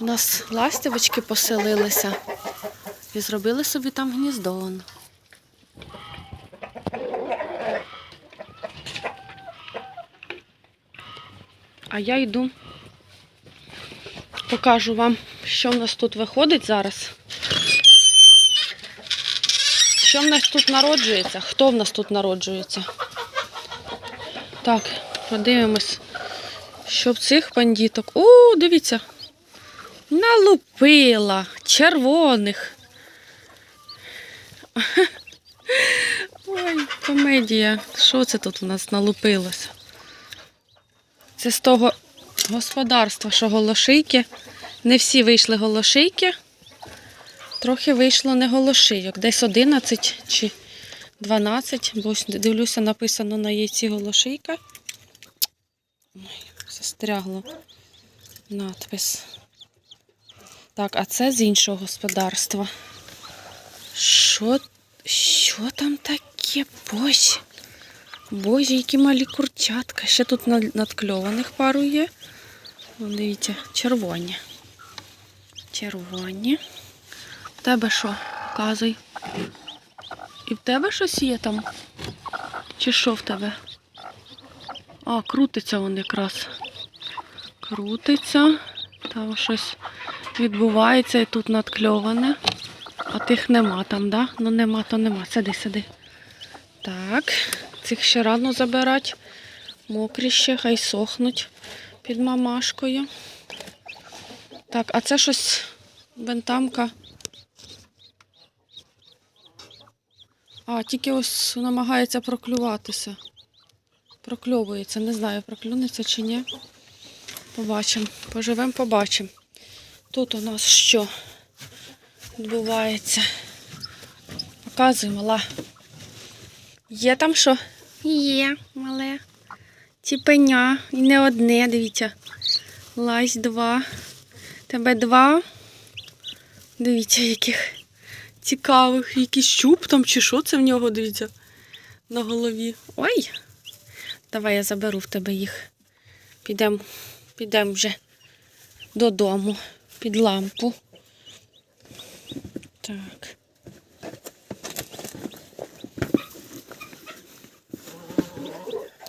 У нас ластівочки поселилися і зробили собі там гніздо. А я йду, покажу вам, що в нас тут виходить зараз. Що в нас тут народжується? Хто в нас тут народжується? Так, подивимось, що в цих бандіток. О, дивіться. Налупила червоних. Ой, комедія. Що це тут у нас налупилося? Це з того господарства, що голошийки. Не всі вийшли голошийки. Трохи вийшло не голошийок. Десь 11 чи 12, бо дивлюся, написано на яйці голошийка. Ой, застрягло надпис. Так, а це з іншого господарства. Що, що там таке? Боже. Боже, які малі курчатка. Ще тут надкльованих пару є. Вон, дивіться, червоні. Червоні. В тебе що? Показуй. І в тебе щось є там? Чи що в тебе? А, крутиться він якраз. Крутиться. Там щось відбувається і тут надкльоване. А тих нема там, да? Ну нема, то нема. Сиди, сиди. Так, цих ще рано забирати. Мокрі ще, хай сохнуть під мамашкою. Так, а це щось бентамка. А, тільки ось намагається проклюватися. Прокльовується. Не знаю, проклюнеться чи ні. Побачимо. Поживемо, побачимо. Тут у нас що відбувається? Показуй, мала. Є там що? Є, мале. Ціпеня. І не одне, дивіться. Лазь два. Тебе два. Дивіться, яких цікавих. Якийсь щуп там чи що це в нього, дивіться, на голові. Ой! Давай я заберу в тебе їх. Підемо підем вже додому під лампу. Так.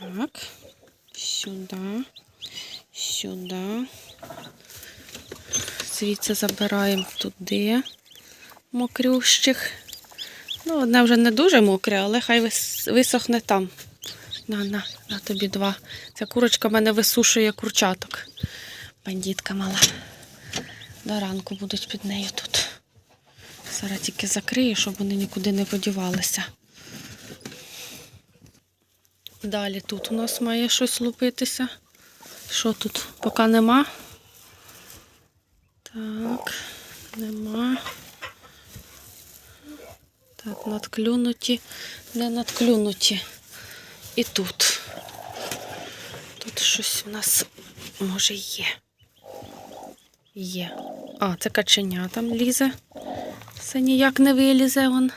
Так. Сюди. Сюди. Звідси забираємо туди мокрющих. Ну, одне вже не дуже мокре, але хай висохне там. На, на, на тобі два. Ця курочка в мене висушує курчаток. Бандітка мала. До ранку будуть під нею тут. Зараз тільки закрию, щоб вони нікуди не подівалися. Далі тут у нас має щось лупитися. Що тут? Поки нема. Так, нема. Так, надклюнуті, не надклюнуті. І тут. Тут щось у нас може є. Є. А, це каченя там лізе. Це ніяк не вилізе он.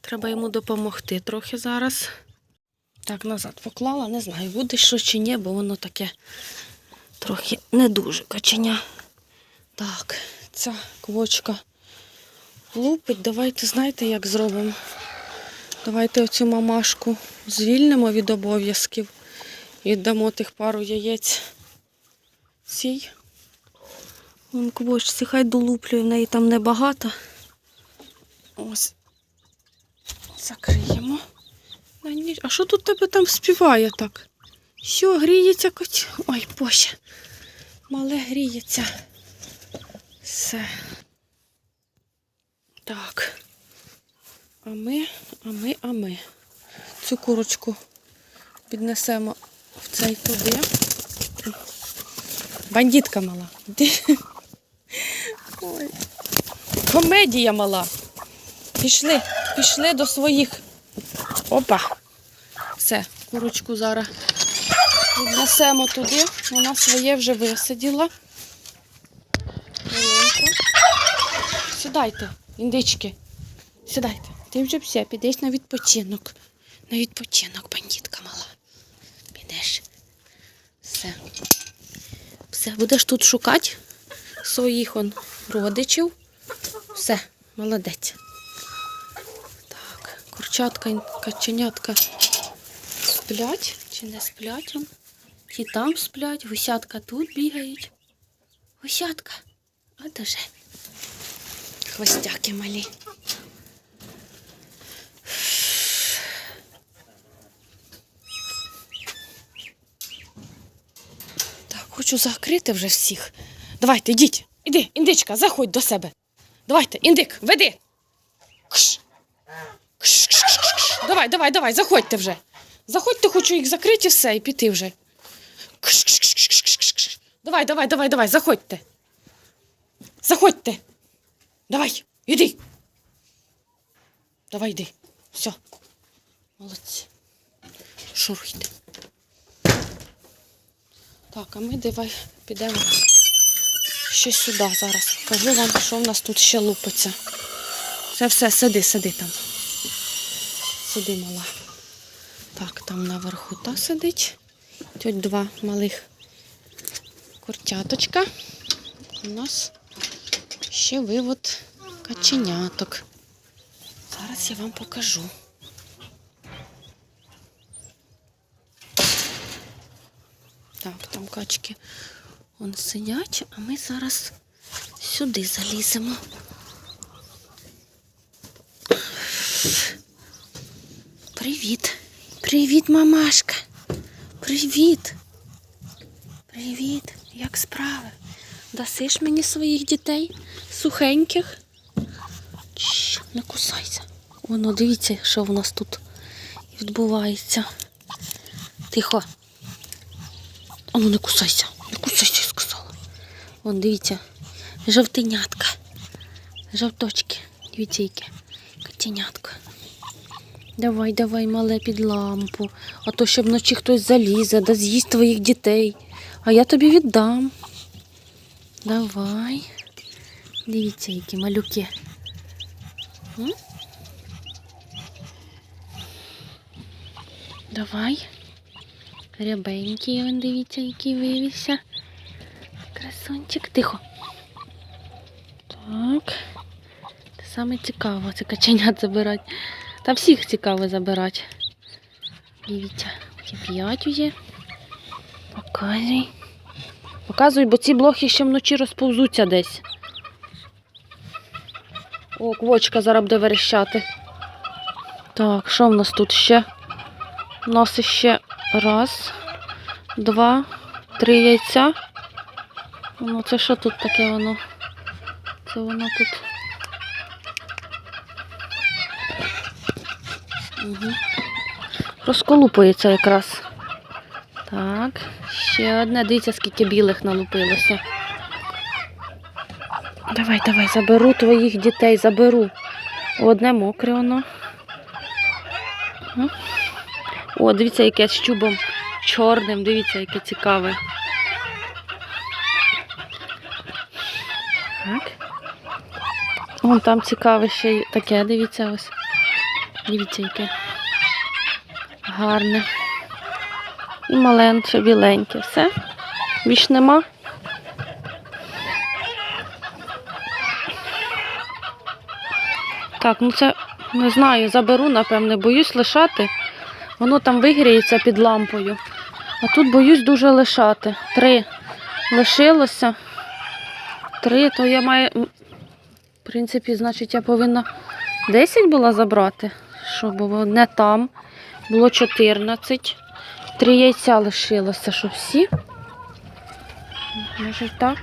Треба йому допомогти трохи зараз. Так, назад поклала, не знаю, буде що чи ні, бо воно таке трохи не дуже каченя. Так, ця квочка лупить. Давайте, знаєте, як зробимо? Давайте оцю мамашку звільнимо від обов'язків і дамо тих пару яєць цій. Вон квочці, хай долуплює, в неї там небагато. Ось. Закриємо. А, що тут тебе там співає так? Що, гріється коч? Ой, боже. Мале гріється. Все. Так. А ми, а ми, а ми. Цю курочку піднесемо в цей туди. Бандитка мала. Ой. Комедія мала. Пішли, пішли до своїх. Опа. Все, курочку зараз віднесемо туди. Вона своє вже висиділа. Сідайте, індички. Сідайте. Ти вже все, підеш на відпочинок. На відпочинок, бандитка мала. Підеш. Все. Все, будеш тут шукати своїх он родичів. Все, молодець. Так, курчатка, каченятка сплять чи не сплять? Он? Ті там сплять, гусятка тут бігають. Гусятка, от уже. Хвостяки малі. Так, хочу закрити вже всіх. Давайте, йдіть. Іди, індичка, заходь до себе. Давайте, індик, веди. Кш. Кш, кш, кш, кш. Давай, давай, давай, заходьте вже. Заходьте, хочу їх закрити все, і піти вже. Кш, кш, кш, кш, кш, кш, кш. Давай, давай, давай, давай, заходьте. Заходьте. Давай, іди. Давай, йди. Все. Молодці. Шуруйте. Так, а ми давай підемо ще сюди зараз. Покажу вам, що в нас тут ще лупиться. Це все, сиди, сиди там. Сиди, мала. Так, там наверху та сидить. Тут два малих куртяточка. У нас ще вивод каченяток. Зараз я вам покажу. Так, там качки вон сидять, а ми зараз сюди заліземо. Привіт. Привіт, мамашка. Привіт. Привіт. Як справи? Дасиш мені своїх дітей сухеньких? Чш, не кусайся. Воно, дивіться, що в нас тут відбувається. Тихо. Ану, не кусайся. Не кусайся. Вон, дивіться, жовтенятка. Жовточки. Дивіться, яке. Котенятко. Давай, давай, мале під лампу. А то ще вночі хтось залізе, да з'їсть твоїх дітей. А я тобі віддам. Давай. Дивіться, які малюки. Давай. Рябенький, он дивіться, який вивівся. Красунчик, тихо. Так. Це саме цікаво, це каченят забирати. Та всіх цікаво забирати. Дивіться, п'ять є. Показуй. Показуй, бо ці блохи ще вночі розповзуться десь. О, квочка зараз буде верещати. Так, що в нас тут ще? У нас ще раз, два, три яйця. Ну, це що тут таке воно? Це воно тут. Угу. Розколупується якраз. Так, ще одне. Дивіться, скільки білих налупилося. Давай, давай, заберу твоїх дітей, заберу. Одне мокре воно. О, дивіться, яке з чубом чорним, дивіться, яке цікаве. Вон там цікаве ще й таке, дивіться ось. Дивіться, яке гарне. І маленьке, біленьке. Все. Більш нема. Так, ну це не знаю, заберу, напевне, боюсь лишати. Воно там вигріється під лампою. А тут боюсь дуже лишати. Три лишилося. Три, то я маю. Принципі, значить, я повинна 10 була забрати, щоб не там. Було 14. Три яйця лишилося, що всі. Може так.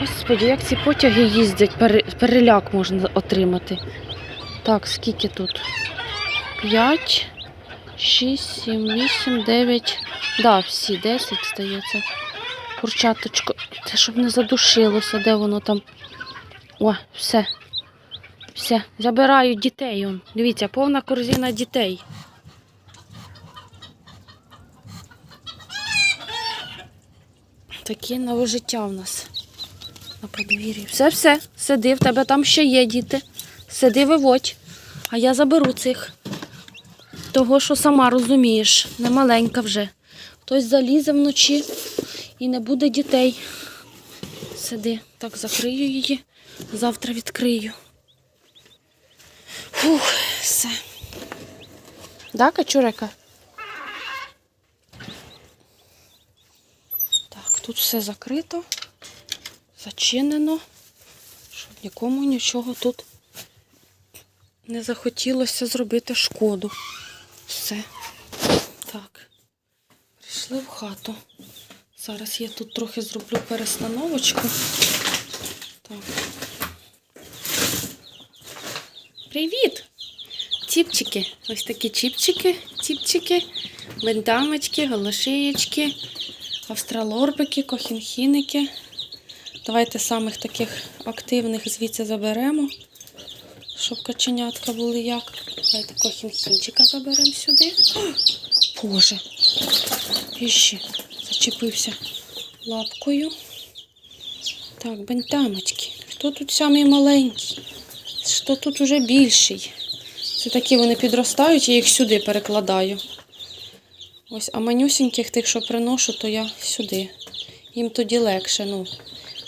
Господи, як ці потяги їздять, переляк можна отримати. Так, скільки тут? 5, 6, 7, 8, 9. Да, всі 10 здається. Курчаточко. Це щоб не задушилося, де воно там. О, все. Все. Забираю дітей. Он. Дивіться, повна корзина дітей. Таке нове життя в нас на подвір'ї. Все, все, сиди, в тебе там ще є діти. Сиди, виводь. А я заберу цих. Того, що сама розумієш, не маленька вже. Хтось залізе вночі і не буде дітей. Сиди, так закрию її, завтра відкрию. Фух, все. Да, качурека? Так, тут все закрито, зачинено, щоб нікому нічого тут не захотілося зробити шкоду. Все. Так. Прийшли в хату. Зараз я тут трохи зроблю перестановочку. Так. Привіт! Чіпчики. Ось такі чіпчики, чіпчики, бентамочки, голошиєчки, австралорбики, кохінхіники. Давайте самих таких активних звідси заберемо, щоб каченятка були як. Давайте кохінхінчика заберемо сюди. О, Боже, іще зачепився лапкою. Так, бентамочки. Хто тут самий маленький? Хто тут уже більший? Це такі вони підростають, я їх сюди перекладаю. Ось, а манюсіньких тих, що приношу, то я сюди. Їм тоді легше, ну.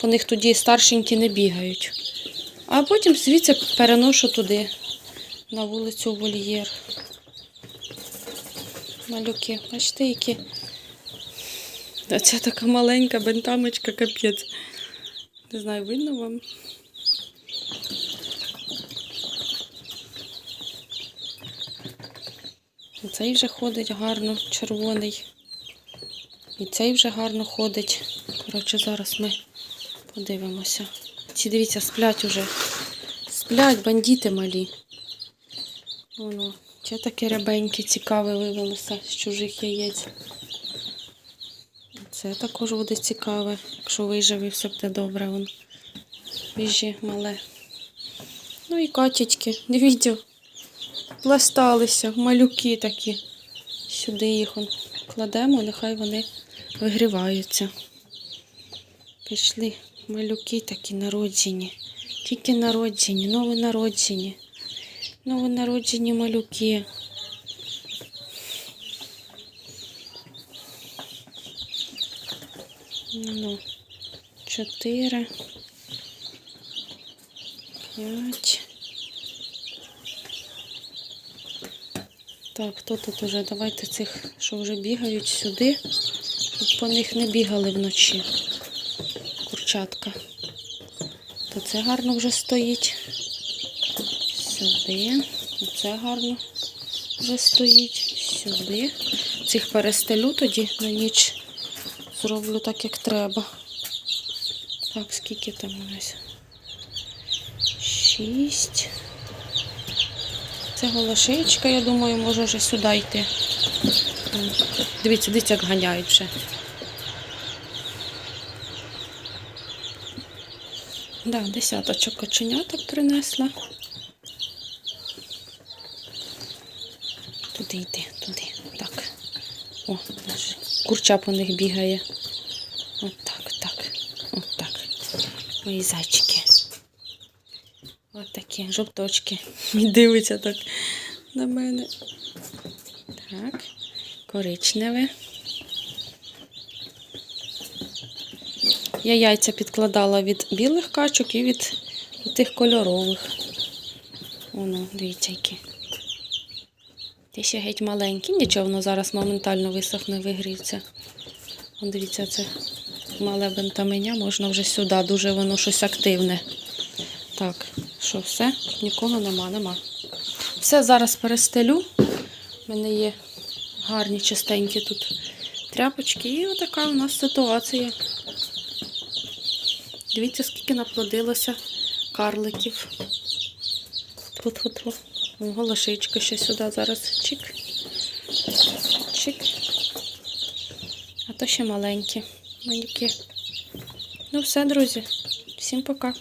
По них тоді старшенькі не бігають. А потім звідси переношу туди, на вулицю вольєр. Малюки, бачите, які. Це така маленька бентамочка, капець. Не знаю, видно вам. Цей вже ходить гарно, червоний. І цей вже гарно ходить. Коротше, зараз ми подивимося. Ці, дивіться, сплять уже. Сплять бандити малі. Воно. Ще таке рябеньке, цікаве вивелося з чужих яєць. Це також буде цікаве, якщо виживе, все буде добре. Вон. Віжі мале. Ну і катячки, дивіться, пласталися, малюки такі. Сюди їх он кладемо, нехай вони вигріваються. Пішли малюки такі народжені. Тільки народжені, новонароджені. Новонароджені малюки. Ну, чотири. П'ять. Так, хто тут уже? Давайте цих, що вже бігають сюди, щоб по них не бігали вночі. Курчатка. То це гарно вже стоїть. Сюди. Оце гарно вже стоїть. Сюди. Цих перестелю тоді на ніч зроблю так, як треба. Так, скільки там у нас? Шість. Це голошечка, я думаю, може вже сюди йти. Дивіться, дивіться, як ганяють вже. Да, десяточок коченяток принесла. Туди йди, туди. Так. О, даже курча по них бігає. От так, так. От так. Мої зайчики. От такі жовточки. Дивиться так на мене. Так. Коричневе. Я яйця підкладала від білих качок і від тих кольорових. Воно, дивіться, які. Ті ще геть маленькі, нічого, воно зараз моментально висохне, вигріється. Дивіться, це мале бентаменя, можна вже сюди, дуже воно щось активне. Так, що все? Нікого нема, нема. Все зараз перестелю. У мене є гарні, чистенькі тут тряпочки. І отака у нас ситуація. Дивіться, скільки наплодилося карликів. Тьфу-тьфу-тьфу. О, Голошичка ще сюди зараз. Чик. Чик. А то ще маленькі малюки. Ну все, друзі. Всім пока.